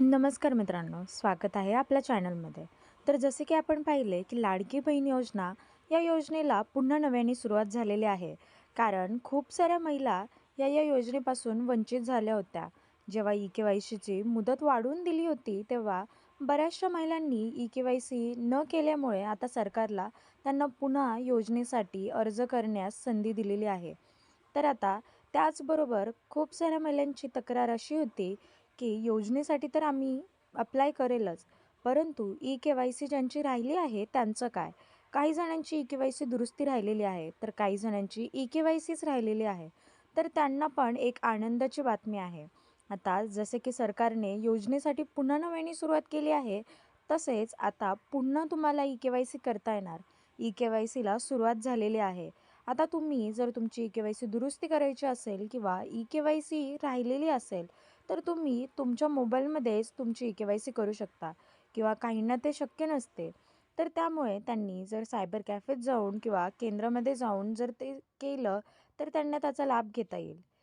नमस्कार मित्रांनो स्वागत आहे आपल्या चॅनलमध्ये. तर जसे की आपण पाहिले की लाडकी बहीण योजना या योजनेला पुन्हा नव्याने सुरुवात झालेली आहे. कारण खूप साऱ्या महिला या या योजनेपासून वंचित झाल्या होत्या. जेव्हा ई के वाय सीची मुदत वाढवून दिली होती तेव्हा बऱ्याचशा महिलांनी ई के वाय सी न केल्यामुळे आता सरकारला त्यांना पुन्हा योजनेसाठी अर्ज करण्यास संधी दिलेली आहे. तर आता त्याचबरोबर खूप साऱ्या महिलांची तक्रार अशी होती की योजनेसाठी तर आम्ही अप्लाय करेलच. परंतु ई के वाय सी ज्यांची राहिली आहे त्यांचं काय? काही जणांची ई के वाय सी दुरुस्ती राहिलेली आहे तर काही जणांची ई के वाय सीच राहिलेली आहे. तर त्यांना पण एक आनंदाची बातमी आहे. आता जसे की सरकारने योजनेसाठी पुन्हा नव्याने सुरुवात केली आहे तसेच आता पुन्हा तुम्हाला ई के वाय सी करता येणार. ई के वाय सीला सुरुवात झालेली आहे. आता तुम्ही जर तुमची ई के वाय सी दुरुस्ती करायची असेल किंवा ई के वाय सी राहिलेली असेल तर तुम्ही तुमच्या मोबाईलमध्येच तुमची ई के वाय सी करू शकता किंवा काहींना ते शक्य नसते. तर त्यामुळे त्यांनी जर सायबर कॅफेत जाऊन किंवा केंद्रामध्ये जाऊन जर ते केलं तर त्यांना त्याचा लाभ घेता येईल.